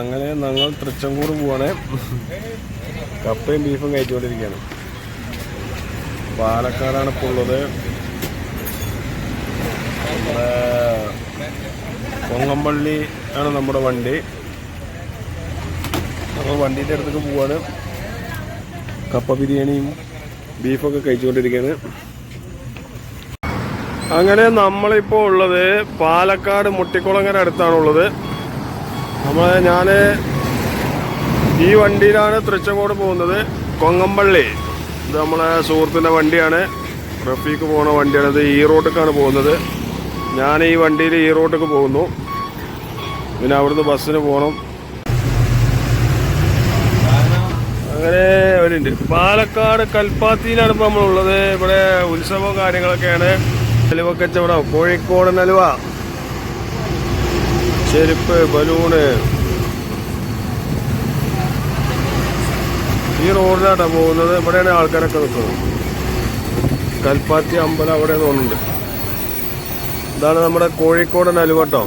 അങ്ങനെ ഞങ്ങൾ തൃച്ചങ്കൂർ പോവാണ്. കപ്പയും ബീഫും കഴിച്ചുകൊണ്ടിരിക്കുകയാണ് പാലക്കാടാണ് ഇപ്പോൾ ഉള്ളത്. നമ്മുടെ കൊങ്ങമ്പള്ളി ആണ് നമ്മുടെ വണ്ടി. നമ്മൾ വണ്ടീന്റെ അടുത്തേക്ക് പോവാണ്. കപ്പ ബിരിയാണിയും ബീഫൊക്കെ കഴിച്ചുകൊണ്ടിരിക്കുകയാണ്. അങ്ങനെ നമ്മളിപ്പോൾ ഉള്ളത് പാലക്കാട് മുട്ടിക്കുളങ്ങര അടുത്താണുള്ളത്. നമ്മൾ ഞാൻ ഈ വണ്ടിയിലാണ് തൃച്ചങ്കോട് പോകുന്നത്. കൊങ്ങമ്പള്ളി. ഇത് നമ്മളെ സുഹൃത്തിന്റെ വണ്ടിയാണ്. റഫീക്ക് പോകുന്ന വണ്ടിയാണ്. ഇത് ഈ റോട്ടിലേക്കാണ് പോകുന്നത്. ഞാൻ ഈ വണ്ടിയിൽ ഈ റോട്ടിലേക്ക് പോകുന്നു. പിന്നെ അവിടുന്ന് ബസ്സിന് പോകണം അങ്ങനെ അവരുണ്ട്. പാലക്കാട് കൽപ്പാത്തിയിലാണ് ഇപ്പോൾ നമ്മളുള്ളത്. ഇവിടെ ഉത്സവവും കാര്യങ്ങളൊക്കെയാണ്. അലുവക്കച്ചവടം കോഴിക്കോടൻ അലുവ ചെരുപ്പ് ബലൂണ്. ഈ റോഡിലാട്ടാ പോകുന്നത്. ഇവിടെയാണ് ആൾക്കാരൊക്കെ നിൽക്കുന്നത് കൽപ്പാത്തി അമ്പലം അവിടെ തോന്നുന്നുണ്ട്. ഇതാണ് നമ്മുടെ കോഴിക്കോടൻ അലുവട്ടോ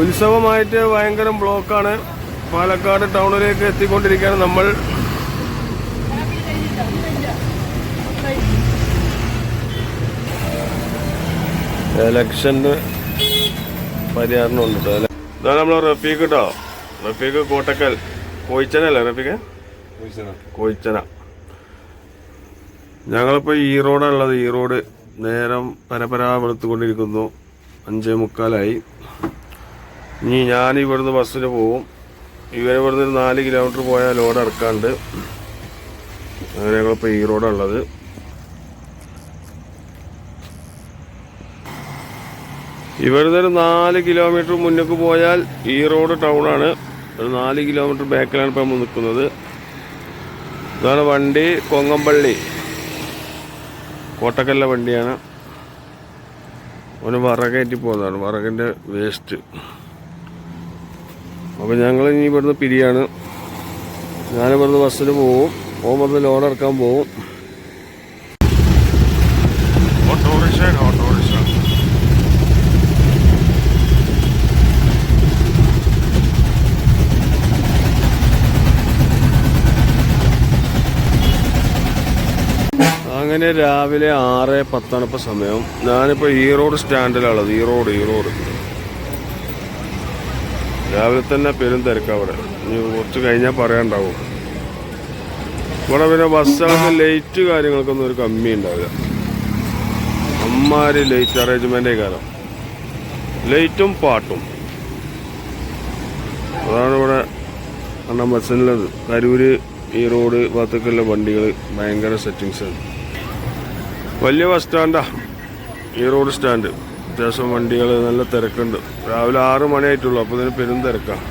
ഉത്സവമായിട്ട് ഭയങ്കര ബ്ലോക്കാണ്. പാലക്കാട് ടൗണിലേക്ക് എത്തിക്കൊണ്ടിരിക്കുകയാണ് നമ്മൾ. ഇലക്ഷന് പരിഹാരണമുണ്ട്. കേട്ടോ ഇതാണ് നമ്മൾ റഫീഖ് കേട്ടോ റഫീഖ് കോട്ടക്കൽ. കോയിച്ചനല്ലേ റഫീഖ്? കോയിച്ചന. ഞങ്ങളിപ്പോൾ ഈ റോഡാണുള്ളത്. ഈ റോഡ് നേരം പരപരാ വെളുത്തുകൊണ്ടിരിക്കുന്നു അഞ്ചേ മുക്കാലായി. ഇനി ഞാൻ ഇവിടുന്ന് ബസ്സിന് പോവും. ഇവർ ഇവിടുന്ന് ഒരു നാല് കിലോമീറ്റർ പോയാൽ ലോഡ് ഇറക്കാണ്ട് അങ്ങനെ ഞങ്ങളിപ്പോൾ ഈ ഇവിടുന്ന് ഒരു നാല് കിലോമീറ്റർ മുന്നേക്ക് പോയാൽ ഈ റോഡ് ടൗണാണ് ഒരു നാല് കിലോമീറ്റർ ബാക്കിലാണ് ഇപ്പം നിൽക്കുന്നത്. ഇതാണ് വണ്ടി കൊങ്ങമ്പള്ളി. കോട്ടക്കല്ല വണ്ടിയാണ്. അവന് വറകയറ്റി പോകുന്നതാണ് വറകിന്റെ വേസ്റ്റ് അപ്പോൾ ഞങ്ങൾ ഇനി ഇവിടുന്ന് പിരിയാണ്. ഞാനിവിടുന്ന് ബസ്സിന് പോവും. പോകുമ്പോൾ ലോഡ് ഇറക്കാൻ പോവും. അങ്ങനെ രാവിലെ ആറ് പത്താണ് ഇപ്പോൾ സമയം. ഞാനിപ്പോൾ ഈ റോഡ് സ്റ്റാൻഡിലുള്ളത് ഈ റോഡ് ഈ റോഡ്. രാവിലെ തന്നെ പെരും തിരക്കാ അവിടെ. ഇനി കുറച്ച് കഴിഞ്ഞാൽ പറയാണ്ടാവും ഇവിടെ പിന്നെ ബസ്സുകൾക്ക് ലൈറ്റ് കാര്യങ്ങൾക്കൊന്നും ഒരു കമ്മി ഉണ്ടാവില്ല. അമ്മാര് ലൈറ്റ് അറേഞ്ച്മെന്റേ കാലം ലൈറ്റും പാട്ടും. അതാണ് ഇവിടെ അണ്ണാ ബസ്സിനുള്ളത്. കരൂര് ഈ റോഡ് ഭാഗത്തേക്കുള്ള വണ്ടികൾ ഭയങ്കര സെറ്റിങ്സാണ് വലിയ ബസ് സ്റ്റാൻഡാ ഈ റോഡ് സ്റ്റാൻഡ് അത്യാവശ്യം വണ്ടികൾ നല്ല തിരക്കുണ്ട്. രാവിലെ ആറ് മണിയായിട്ടുള്ളൂ അപ്പോൾ ഇതിന് പെരും തിരക്കാണ്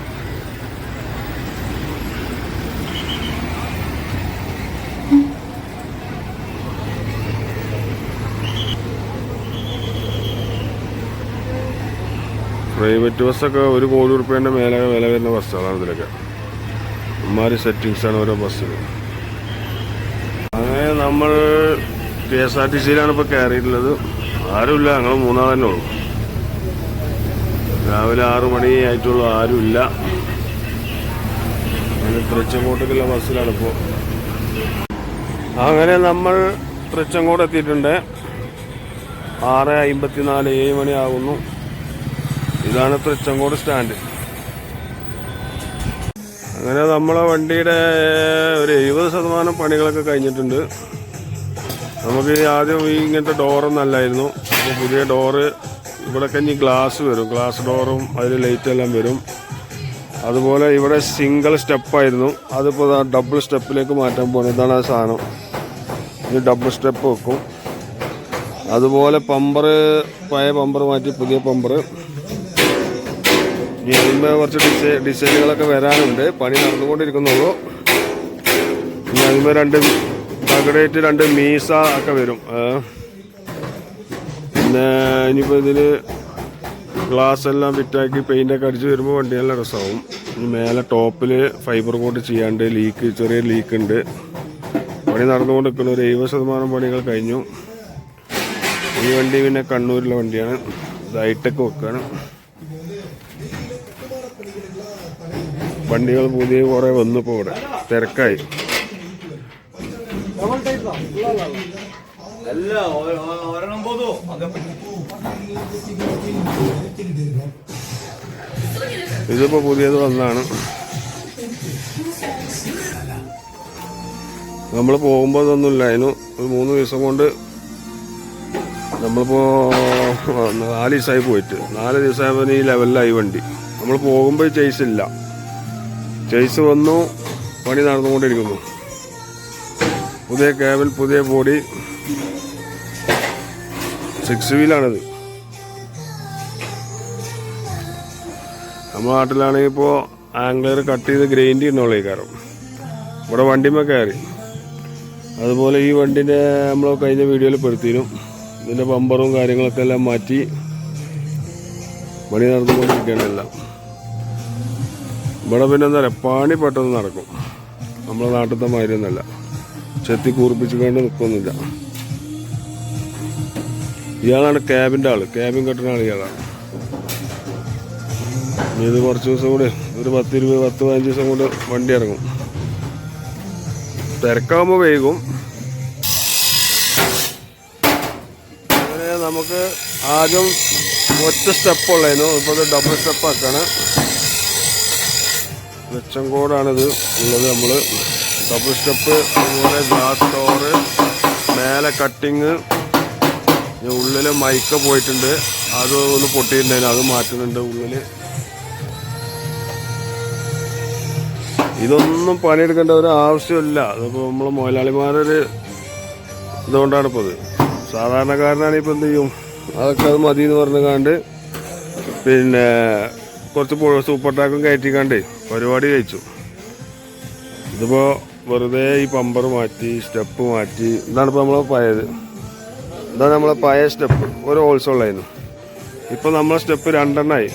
പ്രൈവറ്റ് ബസ്സൊക്കെ ഒരു കോടി റുപ്യേന്റെ മേലെ വില വരുന്ന ബസ്സുകളാണ് ഇതിലൊക്കെ. സെറ്റിങ്സ് സെറ്റിങ്സാണ് ഓരോ ബസ്സിൽ അങ്ങനെ നമ്മൾ കെ എസ് ആർ ടി സിയിലാണ് ഇപ്പോൾ കയറിയിട്ടുള്ളത്. ആരുമില്ല ഞങ്ങൾ മൂന്നാൾ തന്നെ ഉള്ളൂ. രാവിലെ ആറ് മണി ആയിട്ടുള്ളൂ ആരുമില്ല. അങ്ങനെ തൃച്ചങ്കോട്ടേക്കുള്ള ബസ്സിലാണ് ഇപ്പോൾ അങ്ങനെ നമ്മൾ തൃച്ചങ്കോട് എത്തിയിട്ടുണ്ട്. ആറ് അമ്പത്തിനാല് ഏഴ് മണി ആകുന്നു ഇതാണ് തൃച്ചങ്കോട് സ്റ്റാൻഡ്. അങ്ങനെ നമ്മളെ വണ്ടിയുടെ ഒരു എഴുപത് ശതമാനം പണികളൊക്കെ കഴിഞ്ഞിട്ടുണ്ട്. നമുക്ക് ആദ്യം ഈ ഇങ്ങനത്തെ ഡോറൊന്നും അല്ലായിരുന്നു. അപ്പോൾ പുതിയ ഡോറ് ഇവിടെയൊക്കെ ഇനി ഗ്ലാസ് വരും. ഗ്ലാസ് ഡോറും അതിൽ ലൈറ്റ് എല്ലാം വരും. അതുപോലെ ഇവിടെ സിംഗിൾ സ്റ്റെപ്പായിരുന്നു അതിപ്പോൾ ഡബിൾ സ്റ്റെപ്പിലേക്ക് മാറ്റാൻ പോകുന്നത് ഇതാണ് ആ സാധനം. ഇത് ഡബിൾ സ്റ്റെപ്പ് വെക്കും. അതുപോലെ പമ്പർ പഴയ പമ്പർ മാറ്റി പുതിയ പമ്പർ ഇനിയുമ്പോൾ കുറച്ച് ഡിസൈ ഡിസൈനുകളൊക്കെ വരാനുണ്ട്. പണി നടന്നുകൊണ്ടിരിക്കുന്നുള്ളൂ. അതിന്മേൽ രണ്ട് തകടേറ്റ് രണ്ട് മീസ ഒക്കെ വരും. പിന്നെ ഇനിയിപ്പോൾ ഇതിൽ ഗ്ലാസ് എല്ലാം ഫിറ്റാക്കി പെയിന്റൊക്കെ അടിച്ച് വരുമ്പോൾ വണ്ടി നല്ല രസമാവും. ഇനി മേലെ ടോപ്പിൽ ഫൈബർ കോട്ട് ചെയ്യാണ്ട് ലീക്ക് ചെറിയ ലീക്ക് ഉണ്ട്. പണി നടന്നുകൊണ്ട് നിൽക്കുന്ന ഒരു എഴുപത് ശതമാനം പണികൾ കഴിഞ്ഞു. ഈ വണ്ടി പിന്നെ കണ്ണൂരിലെ വണ്ടിയാണ്. ഇത് ഹൈടെക് വെക്കാണ് വണ്ടികൾ പുതിയ കുറേ വന്നപ്പോൾ ഇവിടെ. തിരക്കായി. അല്ല ഒരെണ്ണം പോതോ. ഇതിപ്പോ പുതിയത് വന്നാണ് നമ്മൾ പോകുമ്പോൾ ഇതൊന്നുമില്ല. അതിന് ഒരു മൂന്ന് ദിവസം കൊണ്ട് നമ്മളിപ്പോ നാല് ദിവസമായി പോയിട്ട്. നാല് ദിവസമായപ്പോൾ ഈ ലെവലിലായി വണ്ടി. നമ്മൾ പോകുമ്പോൾ ചേസ് ഇല്ല. ചേസ് വന്നു പണി നടന്നുകൊണ്ടിരിക്കുന്നു. പുതിയ കേബിൾ പുതിയ ബോഡി. സിക്സ് വീലാണിത് നമ്മുടെ നാട്ടിലാണെങ്കിൽ ഇപ്പോൾ ആംഗ്ലർ കട്ട് ചെയ്ത് ഗ്രൈൻഡ് ചെയ്യുന്നുള്ള കാരണം ഇവിടെ വണ്ടിമേ കയറി. അതുപോലെ ഈ വണ്ടിന്റെ നമ്മൾ കഴിഞ്ഞ വീഡിയോയിൽ പെടുത്തിയിരുന്നു ഇതിന്റെ ബമ്പറും കാര്യങ്ങളൊക്കെ എല്ലാം മാറ്റി പണി നടന്നുകൊണ്ടിരിക്കുകയാണ് എല്ലാം ഇവിടെ പിന്നെ എന്താ പറയുക പണി പെട്ടെന്ന് നടക്കും. നമ്മളെ നാട്ടിലത്തെ മാതിരി ഒന്നല്ല ചെത്തി കൂർപ്പിച്ചുകൊണ്ട് നിൽക്കൊന്നുമില്ല ഇയാളാണ് ക്യാബിന്റെ ആൾ. ക്യാബിൻ കെട്ടുന്ന ആൾ ഇയാളാണ് ഇത് കുറച്ച് ദിവസം കൂടി ഒരു പത്ത് ഇരുപത് പത്ത് പതിനഞ്ച് ദിവസം കൊണ്ട് വണ്ടി ഇറങ്ങും. തിരക്കാകുമ്പോൾ വൈകും. അങ്ങനെ നമുക്ക് ആദ്യം ഒറ്റ സ്റ്റെപ്പ് ഉള്ളതിനു ഇപ്പോൾ ഡബിൾ സ്റ്റെപ്പ് ആക്കാണ് വെച്ചങ്കോടാണിത് ഉള്ളത് നമ്മൾ ഡബിൾ സ്റ്റെപ്പ് അതുപോലെ ഗ്ലാസ് ഡോറ് മേലെ കട്ടിങ് ഉള്ളിൽ മൈക്ക പോയിട്ടുണ്ട്. അത് ഒന്ന് പൊട്ടിയിട്ടുണ്ടായിരുന്നു അത് മാറ്റുന്നുണ്ട് ഉള്ളിൽ. ഇതൊന്നും പണിയെടുക്കേണ്ട ഒരു ആവശ്യമില്ല. അതിപ്പോൾ നമ്മൾ മുതലാളിമാരൊരു ഇതുകൊണ്ടാണ് ഇപ്പോൾ ഇത്. സാധാരണക്കാരനാണ് ഇപ്പോൾ എന്ത് ചെയ്യും? അതൊക്കെ അത് മതി എന്ന് പറഞ്ഞു കാണ്ട് പിന്നെ കുറച്ച് സൂപ്പർ ടാക്കും കയറ്റിക്കാണ്ട് പരിപാടി കഴിച്ചു. ഇതിപ്പോൾ വെറുതെ ഈ പമ്പർ മാറ്റി സ്റ്റെപ്പ് മാറ്റി. ഇതാണ് ഇപ്പോൾ നമ്മളെ പഴയത്. ഇതാണ് നമ്മളെ പഴയ സ്റ്റെപ്പ് ഒരു ഹോൾസ് ഉള്ളായിരുന്നു. ഇപ്പോൾ നമ്മളെ സ്റ്റെപ്പ് രണ്ടെണ്ണമായി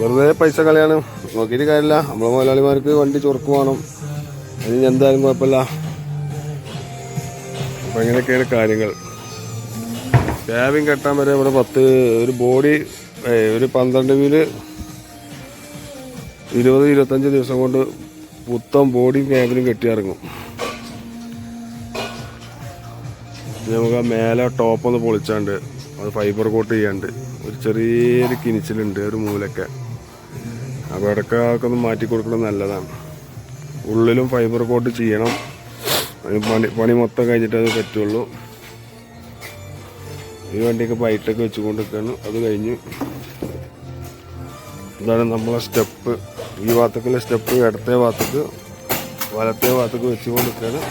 വെറുതെ പൈസ കളിയാണ്. നോക്കിയിട്ട് കാര്യമില്ല. നമ്മളെ മുതലാളിമാർക്ക് വണ്ടി ചൊറുക്ക് വേണം. അതിന് എന്തായാലും കുഴപ്പമില്ല. അപ്പം ഇങ്ങനെയൊക്കെയാണ് കാര്യങ്ങൾ. ക്യാബിൻ കെട്ടാൻ വരെ ഇവിടെ പത്ത് ഒരു ബോഡി ഒരു പന്ത്രണ്ട് വീൽ ഇരുപത് ഇരുപത്തഞ്ച് ദിവസം കൊണ്ട് പുത്തം ബോഡിയും ക്യാബിനും കെട്ടിയിറങ്ങും നമുക്ക് ആ മേലെ ടോപ്പ് ഒന്ന് പൊളിച്ചാണ്ട് അത് ഫൈബർ കോട്ട് ചെയ്യാണ്ട് ഒരു ചെറിയൊരു കിനിച്ചിലുണ്ട് ഒരു മൂലൊക്കെ. അപ്പോൾ ഇടയ്ക്ക് അതൊക്കെ ഒന്ന് മാറ്റി കൊടുക്കുന്നത് നല്ലതാണ്. ഉള്ളിലും ഫൈബർ കോട്ട് ചെയ്യണം. പണി പണി മൊത്തം കഴിഞ്ഞിട്ട് അത് പറ്റുള്ളൂ. ഈ വണ്ടിയൊക്കെ ബൈറ്റൊക്കെ വെച്ചുകൊണ്ടിരിക്കുകയാണ്. അത് കഴിഞ്ഞ് ഇതാണ് നമ്മളെ സ്റ്റെപ്പ് ഈ ഭാഗത്തേക്കുള്ള സ്റ്റെപ്പ് ഇടത്തെ ഭാഗത്തേക്ക് വലത്തെ ഭാഗത്തേക്ക് വെച്ചുകൊണ്ടിരിക്കുകയാണ്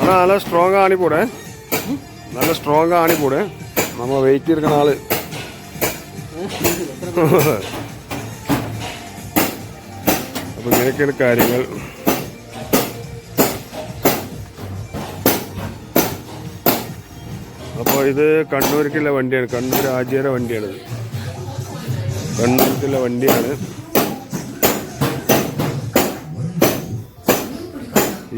ஆனால் நல்லா ஸ்ட்ராங்காக ஆணி போடு நல்ல ஸ்ட்ராங்காக ஆணி போடு நம்ம வெயிட் இருக்கிற ஆள் അപ്പോൾ ഇങ്ങനെയൊക്കെയാണ് കാര്യങ്ങൾ അപ്പോൾ ഇത് കണ്ണൂർക്കുള്ള വണ്ടിയാണ് കണ്ണൂർ ആചാര വണ്ടിയാണിത് കണ്ണൂർക്കുള്ള വണ്ടിയാണ്.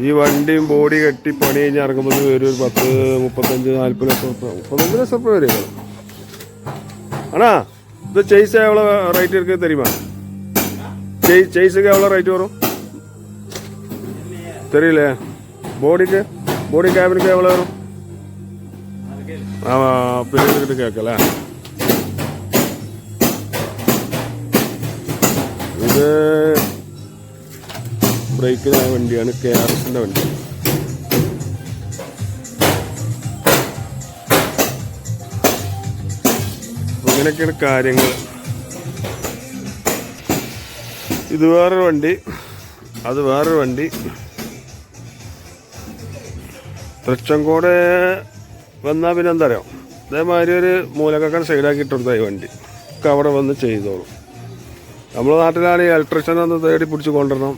ഈ വണ്ടിയും ബോഡി കെട്ടി പണി കഴിഞ്ഞ് ഇറങ്ങുമ്പോൾ വരും ഒരു പത്ത് മുപ്പത്തഞ്ച് നാല്പത് ലക്ഷം മുപ്പത്തഞ്ച് ലക്ഷം റുപ്യ വരെ ആണാ ഇത് ചെയ്സ് എവ്വളോ റേറ്റ് എടുക്കുക തരുമാ. ചെയ്സൊക്കെ എവ്വളോ റേറ്റ് വരും തരില്ലേ? ബോഡിക്ക് ബോഡി ക്യാബിനൊക്കെ എവ്വളോ വരും ആ പിന്നെ കേൾക്കല്ലേ ബ്രേക്കിനായ വണ്ടിയാണ് കെ ആർ എസിന്റെ വണ്ടി. അങ്ങനെയൊക്കെയാണ് കാര്യങ്ങൾ ഇത് വേറൊരു വണ്ടി. അത് വേറൊരു വണ്ടി. തൃച്ചങ്കോട് വന്നാൽ പിന്നെ എന്താ അറിയാം അതേമാതിരി ഒരു മൂലക്കക്കാൻ സൈഡാക്കി ഈ വണ്ടി. ഒക്കെ അവിടെ വന്ന് ചെയ്തോളും. നമ്മുടെ നാട്ടിലാണ് ഈ ഇലക്ട്രീഷ്യൻ ഒന്ന് തേടി പിടിച്ച് കൊണ്ടുവരണം.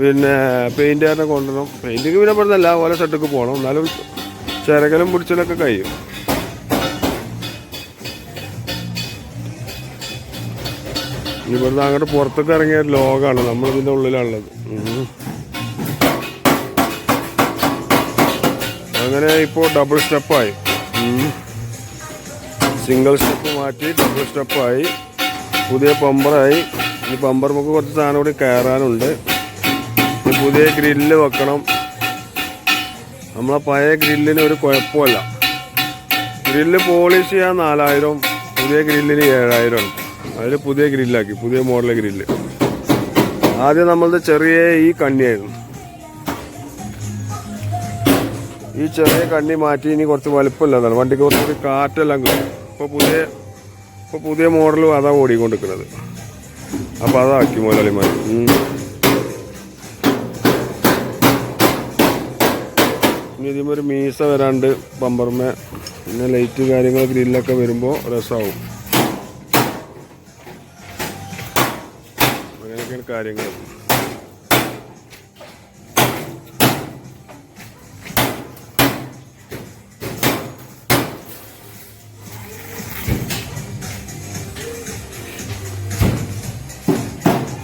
പിന്നെ പെയിന്റുകാരനെ കൊണ്ടുവരണം പെയിന്റിങ് പിന്നെ പറഞ്ഞല്ല ഓരോ സെറ്റൊക്കെ പോകണം എന്നാലും ചിരകലും പിടിച്ചലൊക്കെ കഴിയും. ഇവിടുന്ന് അങ്ങോട്ട് പുറത്തൊക്കെ ഇറങ്ങിയ ലോകമാണ് നമ്മളിതിന്റെ ഉള്ളിലുള്ളത്. ഉം. അങ്ങനെ ഇപ്പോൾ ഡബിൾ സ്റ്റെപ്പായി സിംഗിൾ സ്റ്റെപ്പ് മാറ്റി ഡബിൾ സ്റ്റെപ്പായി പുതിയ പമ്പറായി ഈ പമ്പർ നമുക്ക് കുറച്ച് സാധനം കൂടി കയറാനുണ്ട്. പുതിയ ഗ്രില്ല് വെക്കണം. നമ്മളെ പഴയ ഗ്രില്ലിന് ഒരു കുഴപ്പമില്ല. ഗ്രില്ല് പോളിഷ് ചെയ്യാൻ നാലായിരം പുതിയ ഗ്രില്ലിന് ഏഴായിരം അതിൽ പുതിയ ഗ്രില്ലാക്കി പുതിയ മോഡൽ ഗ്രില്ല്. ആദ്യം നമ്മളത് ചെറിയ ഈ കണ്ണിയായിരുന്നു ഈ ചെറിയ കണ്ണി മാറ്റി ഇനി കുറച്ച് വലുപ്പമില്ലാതാണ്. വണ്ടിക്ക് കുറച്ചുകൂടി കാറ്റെല്ലാം കിട്ടും. ഇപ്പോൾ പുതിയ ഇപ്പോൾ പുതിയ മോഡലും അതാ ഓടിക്കൊണ്ടിരിക്കുന്നത്. അപ്പോൾ അതാക്കി മുതലാളിമാർ ഇനി ഒരു മീസ വരാണ്ട് ബമ്പർമേ പിന്നെ ലൈറ്റ് കാര്യങ്ങൾ ഗ്രില്ലൊക്കെ വരുമ്പോൾ രസമാവും അങ്ങനെയൊക്കെയാണ് കാര്യങ്ങൾ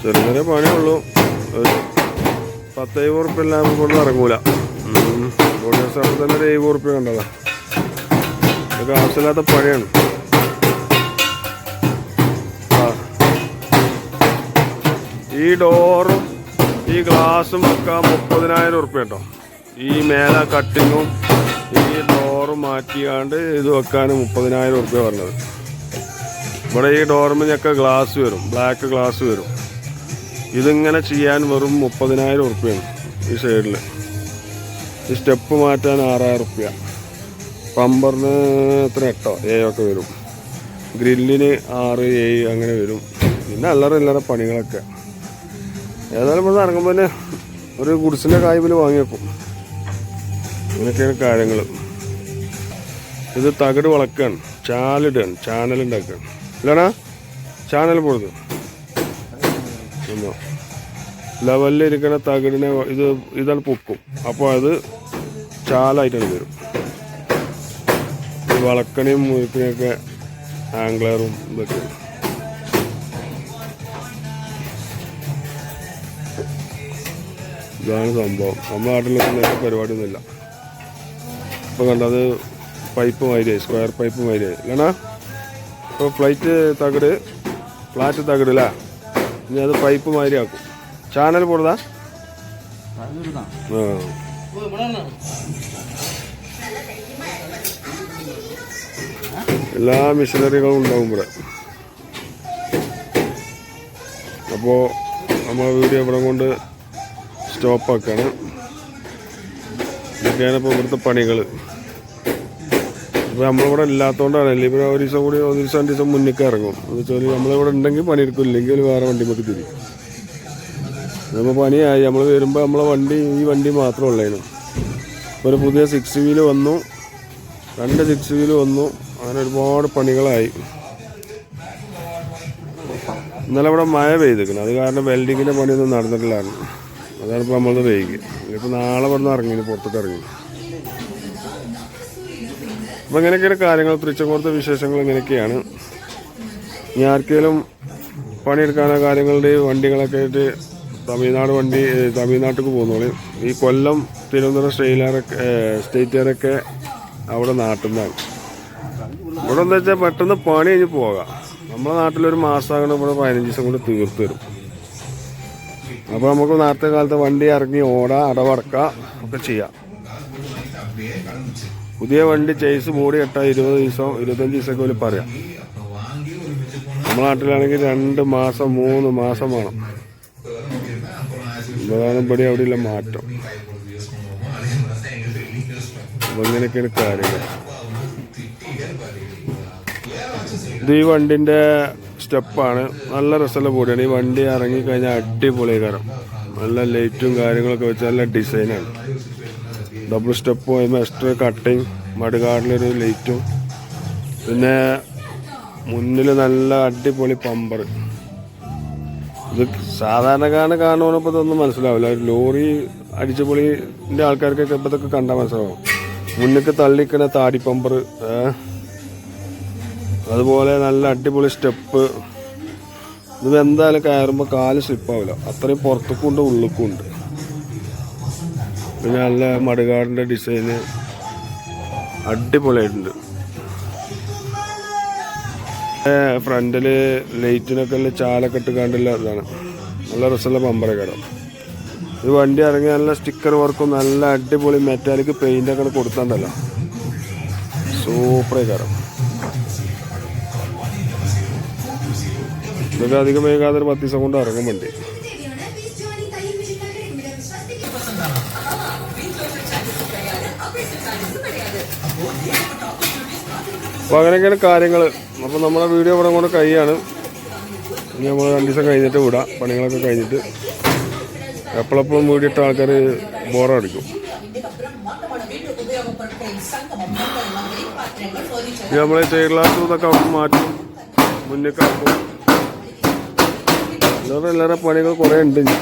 ചെറിയ ചെറിയ പണിയുള്ളൂ ഒരു പത്ത് എഴുപത് എല്ലാം കൊണ്ട് ഇറങ്ങൂല ബോഡി സ്ഥലത്ത് തന്നെ ഒരു എഴുപത് റുപ്യ കണ്ടതാ. ഇതൊക്കെ ആവശ്യമില്ലാത്ത പഴയാണ്. ഈ ഡോറും ഈ ഗ്ലാസും ഒക്കെ മുപ്പതിനായിരം ഉറുപ്പ്യ കേട്ടോ ഈ മേല കട്ടിങ്ങും ഈ ഡോറും മാറ്റിയാണ്ട് ഇത് വെക്കാൻ മുപ്പതിനായിരം ഉറുപ്പ്യ പറഞ്ഞത്. ഇവിടെ ഈ ഡോർമിനൊക്കെ ഗ്ലാസ് വരും ബ്ലാക്ക് ഗ്ലാസ് വരും. ഇതിങ്ങനെ ചെയ്യാൻ വെറും മുപ്പതിനായിരം ഉറുപ്പ്യാണ് ഈ സൈഡിൽ സ്റ്റെപ്പ് മാറ്റാൻ ആറായിരം റുപ്യ. പമ്പറിന് എത്ര എട്ടോ? ഏഴൊക്കെ വരും. ഗ്രില്ലിന് ആറ് ഏഴ് അങ്ങനെ വരും. പിന്നെ അല്ലറ ഇല്ലറ പണികളൊക്കെ. ഏതായാലും ഇവിടെ ഇറങ്ങുമ്പോൾ തന്നെ ഒരു ഗുഡ്സിന്റെ കായ്പിൽ വാങ്ങി വെക്കും. അങ്ങനെയൊക്കെയാണ് കാര്യങ്ങൾ ഇത് തകട് വളക്കാണ്. ചാലിടാണ്. ചാനലുണ്ടാക്കുകയാണ് ഇല്ലടാ ചാനൽ പോയത് ഒന്നോ ലെവലിലിരിക്കുന്ന തകിടിനെ ഇത് ഇതാണ് പൊക്കും. അപ്പോൾ അത് ചാലായിട്ടാണ് വരും. വളക്കണിയും മുഴുപ്പിനെയൊക്കെ ആംഗ്ലറും ഇതൊക്കെ. ഇതാണ് സംഭവം. നമ്മുടെ നാട്ടിലൊന്നും ഇങ്ങനത്തെ പരിപാടിയൊന്നുമില്ല. ഇപ്പോൾ കണ്ടത് പൈപ്പ് മാതിരിയായി സ്ക്വയർ പൈപ്പ് മാതിരിയായി. അല്ലണ ഇപ്പോൾ ഫ്ലൈറ്റ് തകിട് ഫ്ലാറ്റ് തകിടില്ല ഇനി അത് പൈപ്പ് മാതിരി പോടുതാ ആ. എല്ലാ മിഷനറികളും ഉണ്ടാവും ഇവിടെ. അപ്പോൾ നമ്മൾ വീഡിയോ ഇവിടെ കൊണ്ട് സ്റ്റോപ്പാക്കാണ് ഇതൊക്കെയാണ് ഇപ്പോൾ ഇവിടുത്തെ പണികൾ ഇപ്പോൾ നമ്മളിവിടെ ഇല്ലാത്തതുകൊണ്ടാണ് അല്ലെങ്കിൽ ഇവിടെ ഒരു ദിവസം കൂടി ഒരു ദിവസം രണ്ട് ദിവസം മുന്നിലേക്ക് ഇറങ്ങും. എന്ന് വെച്ചാൽ നമ്മളിവിടെ ഉണ്ടെങ്കിൽ പണിയെടുക്കും. ഇല്ലെങ്കിൽ വേറെ വണ്ടി നമുക്ക് തിരിയും. നമ്മൾ പണിയായി. നമ്മൾ വരുമ്പോൾ നമ്മളെ വണ്ടി ഈ വണ്ടി മാത്രമേ ഇപ്പോൾ ഒരു പുതിയ സിക്സ് വീൽ വന്നു. രണ്ട് സിക്സ് വീൽ വന്നു. അങ്ങനെ ഒരുപാട് പണികളായി. ഇന്നലെ ഇവിടെ മഴ പെയ്തിരിക്കണം അത് കാരണം വെൽഡിങ്ങിന്റെ പണിയൊന്നും നടന്നിട്ടില്ലായിരുന്നു. അതാണ് ഇപ്പോൾ നമ്മളത് വൈകി ഇപ്പോൾ നാളെ വന്ന് ഇറങ്ങി പുറത്തോട്ട് ഇറങ്ങി. അപ്പോൾ ഇങ്ങനെയൊക്കെയാണ് കാര്യങ്ങൾ തൃച്ചംകുളത്തെ വിശേഷങ്ങൾ ഇങ്ങനെയൊക്കെയാണ്. ഇനി ആർക്കെങ്കിലും പണിയെടുക്കാനോ കാര്യങ്ങളുടെ വണ്ടികളൊക്കെ ആയിട്ട് തമിഴ്നാട് വണ്ടി തമിഴ്നാട്ടിലേക്ക് പോകുന്നോളി ഈ കൊല്ലം തിരുവനന്തപുരം സ്റ്റേയിലാരൊക്കെ സ്റ്റേറ്റുകാരൊക്കെ അവിടെ നാട്ടുന്നതാണ് ഇവിടെ എന്താ വെച്ചാൽ പെട്ടെന്ന് പണി കഴിഞ്ഞ് പോകാം. നമ്മളെ നാട്ടിലൊരു മാസമാകണം ഇവിടെ പതിനഞ്ച് ദിവസം കൊണ്ട് തീർത്ത് തരും. അപ്പോൾ നമുക്ക് നേരത്തെ കാലത്ത് വണ്ടി ഇറങ്ങി ഓടാം അടവടക്കാം ഒക്കെ ചെയ്യാം. പുതിയ വണ്ടി ചേസ് ബോഡി കെട്ടാൻ ഇരുപത് ദിവസം ഇരുപത്തഞ്ച് ദിവസമൊക്കെ വലിയ പറയാം. നമ്മുടെ നാട്ടിലാണെങ്കിൽ രണ്ട് മാസം മൂന്ന് മാസം വേണം. അതാണ് ഇവിടെ അവിടെയുള്ള മാറ്റം. അങ്ങനെയൊക്കെയാണ് കാര്യങ്ങൾ. ഇത് ഈ വണ്ടിന്റെ സ്റ്റെപ്പാണ്. നല്ല രസമുള്ള ബോഡിയാണ് ഈ വണ്ടി ഇറങ്ങി കഴിഞ്ഞാൽ അടിപൊളി കാരം. നല്ല ലൈറ്റും കാര്യങ്ങളൊക്കെ വെച്ച് നല്ല ഡിസൈനാണ്. ഡബിൾ സ്റ്റെപ്പ് വരുമ്പോൾ എക്സ്ട്രാ കട്ടിങ് മടുകാടിലൊരു ലൈറ്റും. പിന്നെ മുന്നിൽ നല്ല അടിപൊളി പമ്പർ ഇത് സാധാരണക്കാരനെ കാണുമ്പോൾ ഇതൊന്നും മനസ്സിലാവില്ല. ഒരു ലോറി അടിച്ച പൊളിന്റെ ആൾക്കാർക്കൊക്കെ ഇപ്പം ഇതൊക്കെ കണ്ടാൽ മനസ്സിലാവും. മുന്നൊക്കെ തള്ളിക്കണ താടി പമ്പർ അതുപോലെ നല്ല അടിപൊളി സ്റ്റെപ്പ്. ഇത് എന്തായാലും കയറുമ്പോൾ കാൽ സ്ലിപ്പാവില്ല. അത്രയും പുറത്തേക്കും ഉണ്ട് ഉള്ളിക്കും ഉണ്ട് പിന്നെ നല്ല മടുകാടിന്റെ ഡിസൈന്. അടിപൊളിയായിട്ടുണ്ട്. ഫ്രണ്ടിൽ ലൈറ്റിനൊക്കെ ഉള്ള ചാലൊക്കെ ഇട്ട് കണ്ടില്ല ഇതാണ്. നല്ല രസമുള്ള പമ്പറ കടം ഇത് വണ്ടി ഇറങ്ങി നല്ല സ്റ്റിക്കർ വർക്കും നല്ല അടിപൊളി മെറ്റാലിക് പെയിന്റ് ഒക്കെ കൊടുത്താണ്ടല്ലോ. സൂപ്പർ കയറാം ഇതൊക്കെ അധികം വൈകാതെ ഒരു പത്ത് ദിവസം കൊണ്ട് ഇറങ്ങും വണ്ടി. അപ്പോൾ അങ്ങനെയൊക്കെയാണ് കാര്യങ്ങൾ അപ്പോൾ നമ്മുടെ വീഡിയോ ഇവിടെ കൊണ്ട് കഴിയാണ്. ഇനി നമ്മൾ രണ്ട് ദിവസം കഴിഞ്ഞിട്ട് വിടാം. പണികളൊക്കെ കഴിഞ്ഞിട്ട്. എപ്പോഴെപ്പോഴും വീഡിയോ ഇട്ട ആൾക്കാർ ബോറടിക്കും ഇത് നമ്മൾ ചെയ്ഗ്ലാസ് ഇതൊക്കെ അവിടെ മാറ്റും. മുന്നേക്കാക്കും എല്ലാവരും എല്ലാവരുടെ പണികൾ കുറേ ഉണ്ട് ഇനി.